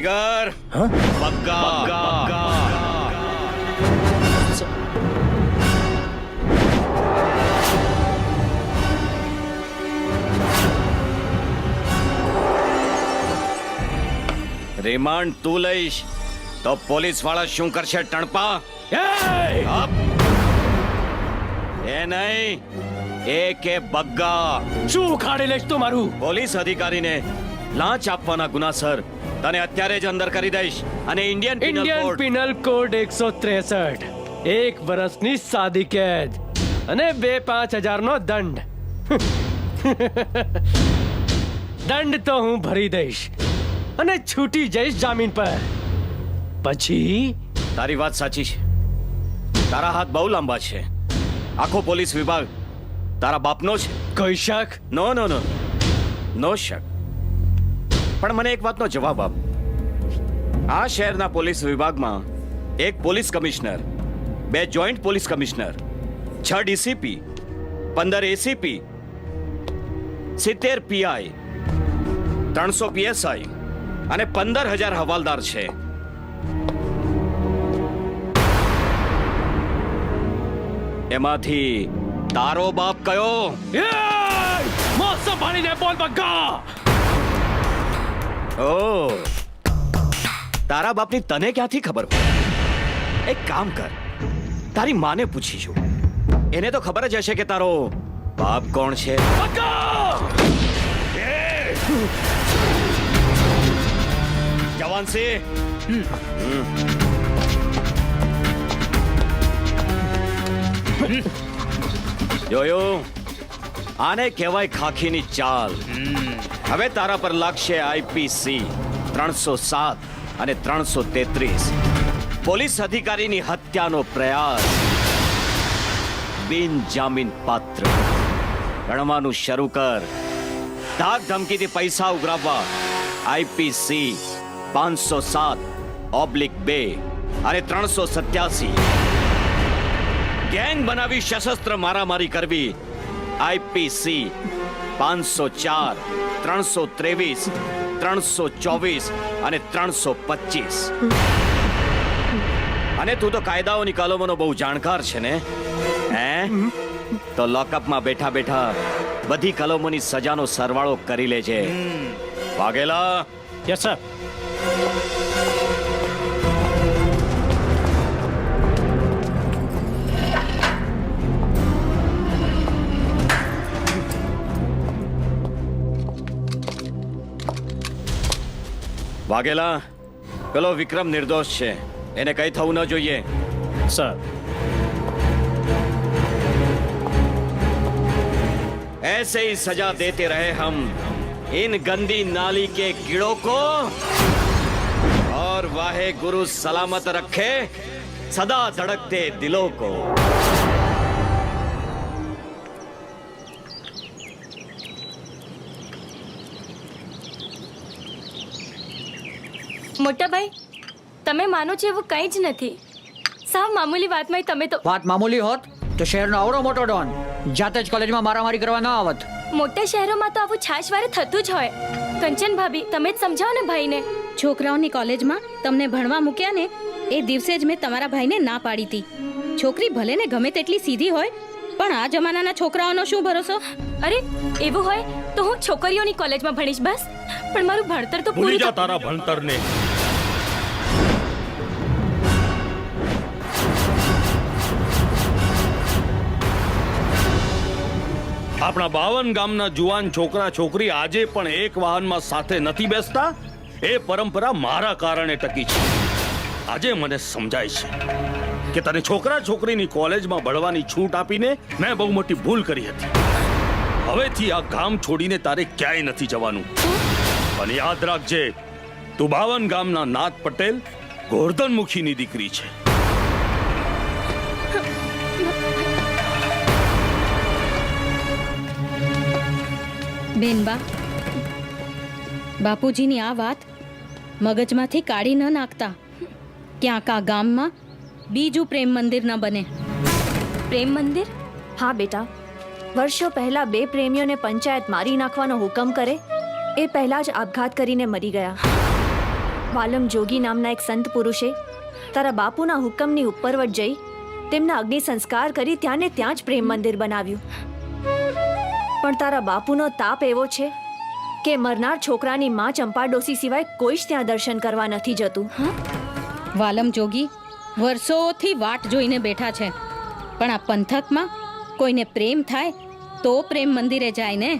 Tiger Bagga remand તું લઈશ તો પોલીસવાળા શું કરશે ટણપા અપ. એ નહીં એ કે બગ્ગા શું ઉખાડી લઈશ તું મારું પોલીસ અધિકારીને લાંચ આપવાના ગુનાસર તને અત્યારે જ અંદર કરી દઈશ. અને ઇન્ડિયન ઇન્ડિયન પિનલ કોડ એકસો ત્રેસઠ. એક વર્ષની સાદી કેદ અને બે પાંચ હજારનો દંડ. દંડ તો હું ભરી દઈશ અને છૂટી જઈશ જામીન પર. પછી? તારી વાત સાચી છે. તારા હાથ બહુ લાંબા છે. આખો પોલીસ વિભાગ તારા બાપનો છે. કોઈ શક? નો નો નો નો શક. પણ મને એક વાતનો જવાબ આપ. આ શહેરના પોલીસ વિભાગમાં એક પોલીસ કમિશનર, બે જોઈન્ટ પોલીસ કમિશનર, છ ડીસીપી, પંદર એસીપી, સિત્તેર પીઆઈ, ત્રણસો પીએસઆઈ અને પંદર હજાર હવાલદાર છે. એમાંથી તારો બાપ કયો? મોસમ સંભાળીને બોલ બગ્ગા ઓ તારા બાપની તને ક્યાંથી ખબર હોય? એક કામ કર. તારી માને પૂછીશું એને તો ખબર જ હશે કે તારો બાપ કોણ છે. જવાન સિંહ જોયું? આને કહેવાય ખાખીની ચાલ. હવે તારા પર લાગશે આઈપીસી ત્રણસો સાત અને ત્રણસો તેત્રીસ. પોલીસ અધિકારીની હત્યાનો પ્રયાસ. બિન જામીન પાત્ર. ગણવાનું શરૂ કર. ધાક ધમકીથી પૈસા ઉઘરાવવા. આઈપીસી પાંચસો સાત, ઓબ્લિક બે અને ત્રણસો સત્યાસી. ગેંગ બનાવી સશસ્ત્ર મારામારી કરવી. આઈપીસી પાંચસો ચાર ત્રણસો ત્રેવીસ ત્રણસો ચોવીસ અને ત્રણસો પચીસ. અને તું તો કાયદાઓની કલમોનો બહુ જાણકાર છે ને? હે? તો લોકઅપમાં બેઠા બેઠા બધી કલમોની સજાનો સરવાળો કરી લેજે. વાઘેલા? યસ સર વાઘેલા પેલો વિક્રમ નિર્દોષ છે એને કઈ થવું ન જોઈએ સર ऐसे ही सजा देते रहे हम इन गंदी नाली के कीड़ों को और वाहे गुरु सलामत रखे सदा धड़कते दिलों को મોટાભાઈ તમે માનો છો એવું કંઈ જ નથી. સાવ મામૂલી વાતમાં તમે તો વાત મામૂલી હોત તો શહેરનો આવડો મોટો ડોન જાતે જ કોલેજમાં મારામારી કરવા ન આવત. મોટા શહેરોમાં તો આવું છાશવારે થતું જ હોય. કંચન ભાભી તમે જ સમજાવો ને ભાઈને. છોકરાઓની કોલેજમાં તમને ભણવા મૂક્યા ને એ દિવસે જ મેં તમારા ભાઈને ના પાડી હતી છોકરી ભલે ને ગમે તેટલી સીધી હોય પણ આ જમાનાના છોકરાઓનો શું ભરોસો? અરે એવું હોય તો હું છોકરીઓની કોલેજમાં ભણીશ બસ. પણ મારું ભણતર તો ભૂલી પૂરું જા તારા ભણતરને. આપણા બાવન ગામના જુવાન છોકરા છોકરી આજે પણ એક વાહનમાં સાથે નથી બેસતા? એ પરંપરા મારા કારણે ટકી છે. આજે મને સમજાય છે કે તને છોકરા છોકરીની કોલેજમાં ભણવાની છૂટ આપીને મેં બહુ મોટી ભૂલ કરી હતી. હવેથી આ ગામ છોડીને તારે ક્યાંય નથી જવાનું. પણ યાદ રાખજે, તું બાવન ગામના નાથ પટેલ ગોરધનમુખીની દીકરી છે. બેનબા બાપુજીની આ વાત મગજમાંથી કાઢી ન નાખતા. ક્યાંક આ ગામમાં બીજું પ્રેમ મંદિર ન બને. પ્રેમ મંદિર? હા બેટા. વર્ષો પહેલા બે પ્રેમીઓને પંચાયત મારી નાખવાનો હુકમ કરે, એ પહેલા જ આપઘાત કરીને મરી ગયા. વાલમ જોગી નામના એક સંત પુરુષે તારા બાપુના હુકમની ઉપરવટ જઈ તેમના અગ્નિ સંસ્કાર કરી ત્યાં ને ત્યાં જ પ્રેમ મંદિર બનાવ્યું. પણ તારા બાપુનો તાપ એવો છે કે મરનાર છોકરાની માં ચંપા ડોસી સિવાય કોઈ જ ત્યાં દર્શન કરવા નથી જતું? વાલમ જોગી વર્ષોથી વાટ જોઈને બેઠા છે. પણ આ પંથકમાં કોઈને પ્રેમ થાય તો પ્રેમ મંદિરે જાય ને?